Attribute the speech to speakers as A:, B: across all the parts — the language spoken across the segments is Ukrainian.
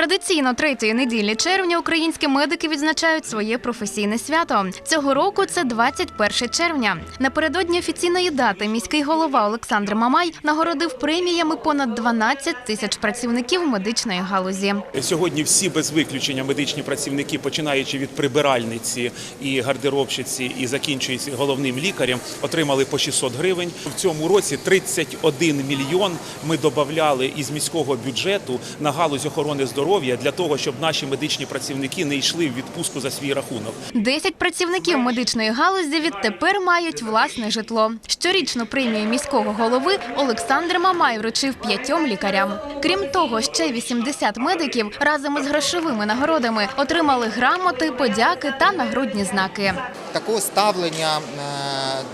A: Традиційно третьої неділі червня українські медики відзначають своє професійне свято. Цього року це 21 червня. Напередодні офіційної дати міський голова Олександр Мамай нагородив преміями понад 12 тисяч працівників медичної галузі.
B: Сьогодні всі без виключення медичні працівники, починаючи від прибиральниці і гардеробщиці, і закінчуючи головним лікарем, отримали по 600 гривень. В цьому році 31 мільйон ми додавали із міського бюджету на галузь охорони здоров'я для того, щоб наші медичні працівники не йшли в відпустку за свій рахунок.
A: 10 працівників медичної галузі відтепер мають власне житло. Щорічну премію міського голови Олександр Мамай вручив п'ятьом лікарям. Крім того, ще 80 медиків разом із грошовими нагородами отримали грамоти, подяки та нагрудні знаки.
C: Такого ставлення е,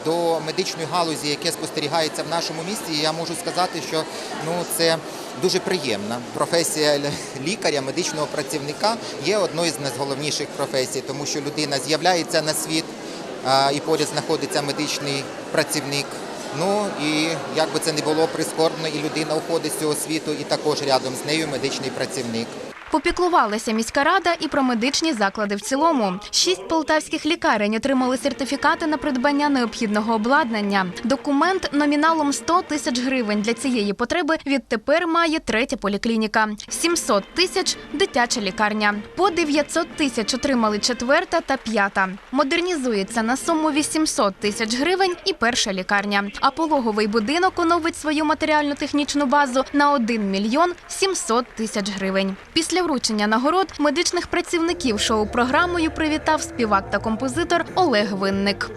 C: до медичної галузі, яке спостерігається в нашому місті, я можу сказати, що ну це дуже приємна професія л- лікаря, медичного працівника є одною з найголовніших професій, тому що людина з'являється на світ і поряд знаходиться медичний працівник. Ну і як би це не було прискорбно, і людина уходить з цього світу, і також рядом з нею медичний працівник.
A: Попіклувалася міська рада і про медичні заклади в цілому. Шість полтавських лікарень отримали сертифікати на придбання необхідного обладнання. Документ номіналом 100 тисяч гривень для цієї потреби відтепер має третя поліклініка. 700 тисяч дитяча лікарня. По 900 тисяч отримали четверта та п'ята. Модернізується на суму 800 тисяч гривень і перша лікарня. А пологовий будинок оновить свою матеріально-технічну базу на 1 мільйон 700 тисяч гривень. Після вручення нагород медичних працівників шоу-програмою привітав співак та композитор Олег Винник.